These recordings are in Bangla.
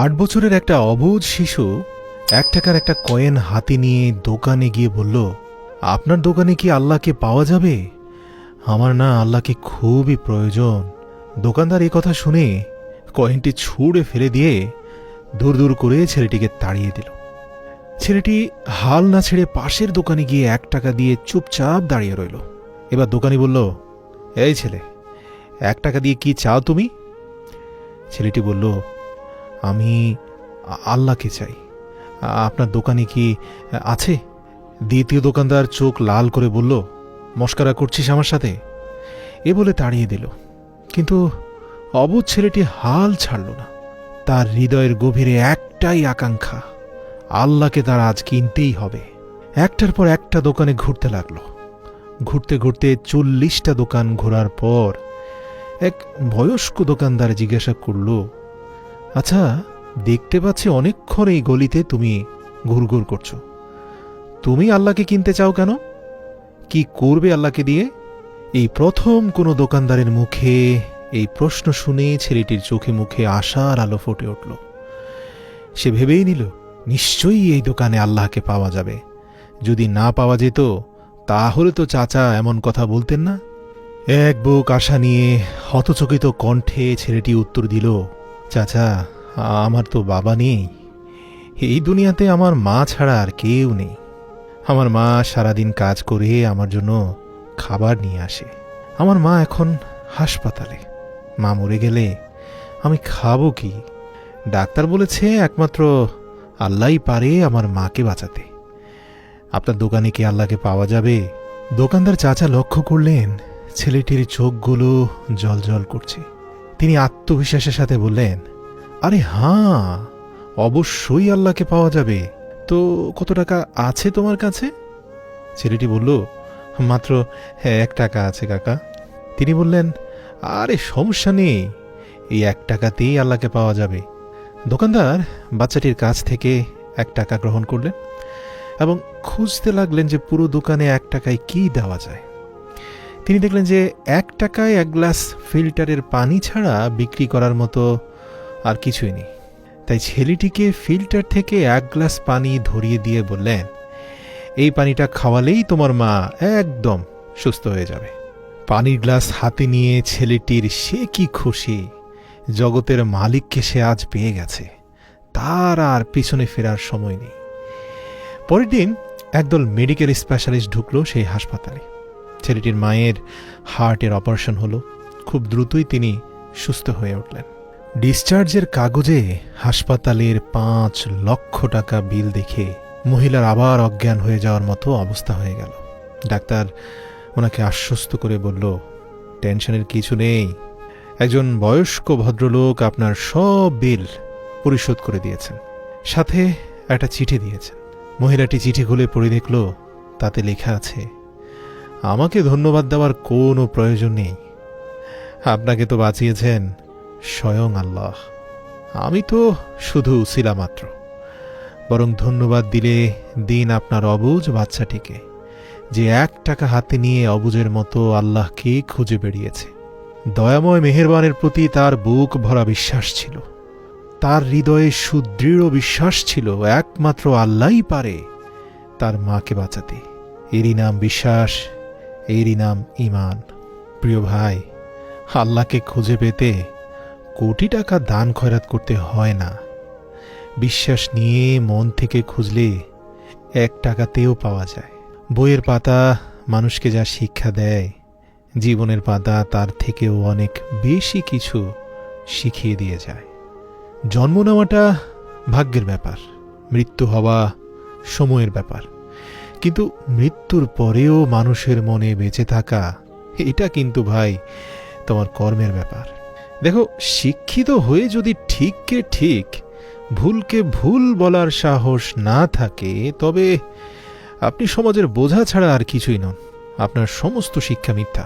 আট বছরের একটা অবুধ শিশু এক টাকার একটা কয়েন হাতে নিয়ে দোকানে গিয়ে বলল, আপনার দোকানে কি আল্লাহকে পাওয়া যাবে? আমার না আল্লাহকে খুবই প্রয়োজন। দোকানদার এই কথা শুনে কয়েনটি ছুঁড়ে ফেলে দিয়ে দূর দূর করে ছেলেটিকে তাড়িয়ে দিল। ছেলেটি হাল না ছেড়ে পাশের দোকানে গিয়ে এক টাকা দিয়ে চুপচাপ দাঁড়িয়ে রইল। এবার দোকানি বলল, এই ছেলে, এক টাকা দিয়ে কি চাও তুমি? ছেলেটি বলল আমি আল্লাহকে চাই। আপনার দোকানে কি আছে? দ্বিতীয় দোকানদার চোখ লাল করে বলল, মস্কারা করছিস আমার সাথে? এ বলে তাড়িয়ে দিল। কিন্তু অবুধ ছেলেটি হাল ছাড়ল না। তার হৃদয়ের গভীরে একটাই আকাঙ্ক্ষা, আল্লাহকে তার আজ কিনতেই হবে। একটার পর একটা দোকানে ঘুরতে লাগল। ঘুরতে ঘুরতে চল্লিশটা দোকান ঘোরার পর এক বয়স্ক দোকানদার জিজ্ঞাসা করল আচ্ছা দেখতে পাচ্ছি অনেকক্ষণ এই গলিতে তুমি ঘুরঘুর করছ। তুমি আল্লাহকে কিনতে চাও কেন? কি করবে আল্লাহকে দিয়ে? এই প্রথম কোনো দোকানদারের মুখে এই প্রশ্ন শুনে ছেলেটির চোখে মুখে আশার আলো ফুটে উঠল। সে ভেবেই নিল, নিশ্চয়ই এই দোকানে আল্লাহকে পাওয়া যাবে। যদি না পাওয়া যেত, তাহলে তো চাচা এমন কথা বলতেন না। এক বুক আশা নিয়ে হতচকিত কণ্ঠে ছেলেটি উত্তর দিল চাচা, আমার তো বাবা নেই। এই দুনিয়াতে আমার মা ছাড়া আর কেউ নেই। আমার মা সারাদিন কাজ করে আমার জন্য খাবার নিয়ে আসে। আমার মা এখন হাসপাতালে। মা মরে গেলে আমি খাব কি? ডাক্তার বলেছে একমাত্র আল্লাহই পারে আমার মাকে বাঁচাতে। আপনার দোকানে কি আল্লাহকে পাওয়া যাবে? দোকানদার চাচা লক্ষ্য করলেন, ছেলেটির চোখগুলো জল জল করছে। তিনি আত্মবিশ্বাসের সাথে বললেন, আরে হাঁ, অবশ্যই আল্লাহকে পাওয়া যাবে। তো কত টাকা আছে তোমার কাছে? ছেলেটি বলল, মাত্র এক টাকা আছে কাকা। তিনি বললেন, আরে সমস্যা নেই, এই এক টাকাতেই আল্লাহকে পাওয়া যাবে। দোকানদার বাচ্চাটির কাছ থেকে এক টাকা গ্রহণ করলেন এবং খুঁজতে লাগলেন যে পুরো দোকানে এক টাকায় কি দেওয়া যায়। তিনি দেখলেন যে এক টাকায় এক গ্লাস ফিল্টারের পানি ছাড়া বিক্রি করার মতো আর কিছুই নেই। তাই ছেলেটিকে ফিল্টার থেকে এক গ্লাস পানি ধরিয়ে দিয়ে বললেন, এই পানিটা খাওয়ালেই তোমার মা একদম সুস্থ হয়ে যাবে। পানির গ্লাস হাতে নিয়ে ছেলেটির সে কি খুশি। জগতের মালিককে সে আজ পেয়ে গেছে। তার আর পিছনে ফেরার সময় নেই। পরের দিন একদল মেডিকেল স্পেশালিস্ট ঢুকলো সেই হাসপাতালে। ছেলেটির মায়ের হার্টের অপারেশন হলো। খুব দ্রুতই তিনি সুস্থ হয়ে উঠলেন। ডিসচার্জের কাগজে হাসপাতালের পাঁচ লক্ষ টাকা বিল দেখে মহিলার আবার অজ্ঞান হয়ে যাওয়ার মতো অবস্থা হয়ে গেল। ডাক্তার ওনাকে আশ্বস্ত করে বলল, টেনশনের কিছু নেই। একজন বয়স্ক ভদ্রলোক আপনার সব বিল পরিশোধ করে দিয়েছেন। সাথে একটা চিঠি দিয়েছেন। মহিলাটি চিঠি খুলে পড়ে দেখল, তাতে লেখা আছে আমাকে ধন্যবাদ দেওয়ার কোনো প্রয়োজন নেই। আপনাকে তো বাঁচিয়েছেন স্বয়ং আল্লাহ। আমি তো শুধু উসিলা মাত্র। বরং ধন্যবাদ দিলে দিন আপনার অবুজ বাচ্চাটিকে, যে এক টাকা হাতে নিয়ে অবুজের মতো আল্লাহকে খুঁজে বেরিয়েছে দয়াময় মেহেরবানের প্রতি তার বুক ভরা বিশ্বাস ছিল। তার হৃদয়ে সুদৃঢ় বিশ্বাস ছিল, একমাত্র আল্লাহই পারে তার মাকে বাঁচাতে। এরই নাম বিশ্বাস এরই নাম ইমান প্রিয় ভাই, আল্লাহকে খুঁজে পেতে কোটি টাকা দান খয়রাত করতে হয় না। বিশ্বাস নিয়ে মন থেকে খুঁজলে এক টাকাতেও পাওয়া যায়। বইয়ের পাতা মানুষকে যা শিক্ষা দেয়, জীবনের পাতা তার থেকেও অনেক বেশি কিছু শিখিয়ে দিয়ে যায়। জন্ম নেওয়াটা ভাগ্যের ব্যাপার, মৃত্যু হওয়া সময়ের ব্যাপার। কিন্তু মৃত্যুর পরেও মানুষের মনে বেঁচে থাকা, এটা কিন্তু ভাই তোমার কর্মের ব্যাপার। দেখো, শিক্ষিত হয়ে যদি ঠিককে ঠিক, ভুলকে ভুল বলার সাহস না থাকে, তবে আপনি সমাজের বোঝা ছাড়া আর কিছুই নন। আপনার সমস্ত শিক্ষা মিথ্যা।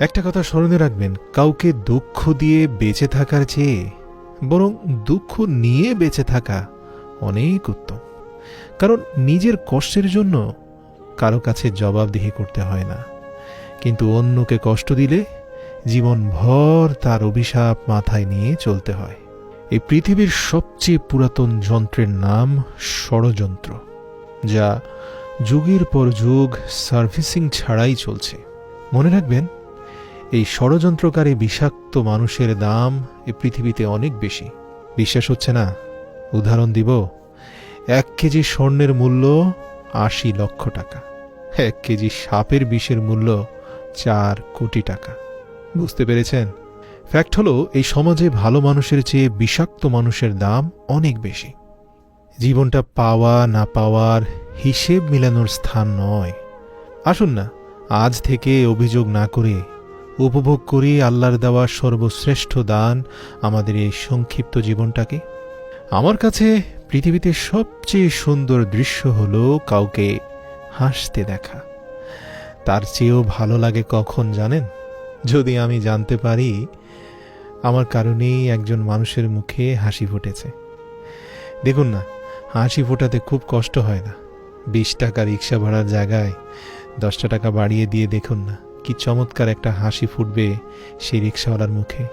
একটা কথা স্মরণে রাখবেন, কাউকে দুঃখ দিয়ে বেঁচে থাকার চেয়ে বরং দুঃখ নিয়ে বেঁচে থাকা অনেক উত্তম। কারণ নিজের কষ্টের জন্য কারও কাছে জবাবদিহি করতে হয় না। কিন্তু অন্যকে কষ্ট দিলে জীবনভর তার অভিশাপ মাথায় নিয়ে চলতে হয়। এই পৃথিবীর সবচেয়ে পুরাতন যন্ত্রের নাম ষড়যন্ত্র, যা যুগের পর যুগ সার্ভিসিং ছাড়াই চলছে। মনে রাখবেন, এই ষড়যন্ত্রকারী বিষাক্ত মানুষের দাম এ পৃথিবীতে অনেক বেশি। বিশ্বাস হচ্ছে না? উদাহরণ দিব, এক কেজি স্বর্ণের মূল্য আশি লক্ষ টাকা। এক কেজি সাপের বিষের মূল্য চার কোটি টাকা। বুঝতে পেরেছেন? ফ্যাক্ট হলো, এই সমাজে ভালো মানুষের চেয়ে বিষাক্ত মানুষের দাম অনেক বেশি। জীবনটা পাওয়া না পাওয়ার হিসেব মিলানোর স্থান নয়। আসুন না, আজ থেকে অভিযোগ না করে, উপভোগ করি আল্লাহর দেওয়া সর্বশ্রেষ্ঠ দান আমাদের এই সংক্ষিপ্ত জীবনটাকে। আমার কাছে পৃথিবীতে সবচেয়ে সুন্দর দৃশ্য হলো কাউকে হাসতে দেখা। তার চেয়েও ভালো লাগে কখন জানেন? যদি আমি জানতে পারি, আমার কারণেই একজন মানুষের মুখে হাসি ফুটেছে। দেখুন না, হাসি ফোটাতে খুব কষ্ট হয় না। বিশ টাকা রিক্সা ভাড়ার জায়গায় দশটা টাকা বাড়িয়ে দিয়ে দেখুন না, কি চমৎকার একটা হাসি ফুটবে সেই রিক্সাওয়ালার মুখে।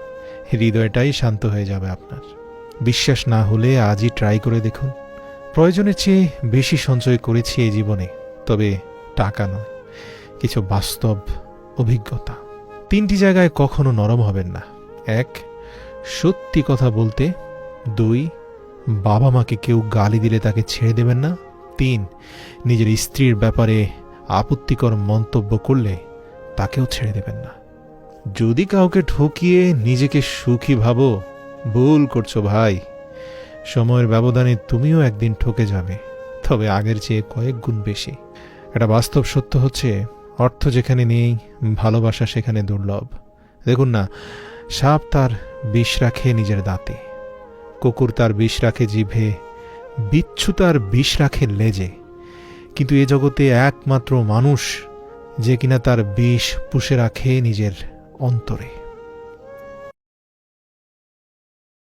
হৃদয়টাই শান্ত হয়ে যাবে আপনার। বিশ্বাস না হলে আজই ট্রাই করে দেখুন। প্রয়োজনের চেয়ে বেশি সঞ্চয় করেছি এই জীবনে, তবে টাকা নয়, কিছু বাস্তব অভিজ্ঞতা। তিনটি জায়গায় কখনো নরম হবেন না। এক, সত্যি কথা বলতে। দুই, বাবা মাকে কেউ গালি দিলে তাকে ছেড়ে দেবেন না। তিন, নিজের স্ত্রীর ব্যাপারে আপত্তিকর মন্তব্য করলে তাকেও ছেড়ে দেবেন না। যদি কাউকে ঠকিয়ে নিজেকে সুখী ভাবো ভুল করছ ভাই। সময়ের ব্যবধানে তুমিও একদিন ঠকে যাবে, তবে আগের চেয়ে কয়েক গুণ বেশি। একটা বাস্তব সত্য হচ্ছে, অর্থ যেখানে নেই, ভালোবাসা সেখানে দুর্লভ। দেখুন না, সাপ তার বিষ রাখে নিজের দাঁতে। কুকুর তার বিষ রাখে জিভে। বিচ্ছু তার বিষ রাখে লেজে। কিন্তু এ জগতে একমাত্র মানুষ, যে কিনা তার বিষ পুষে রাখে নিজের অন্তরে।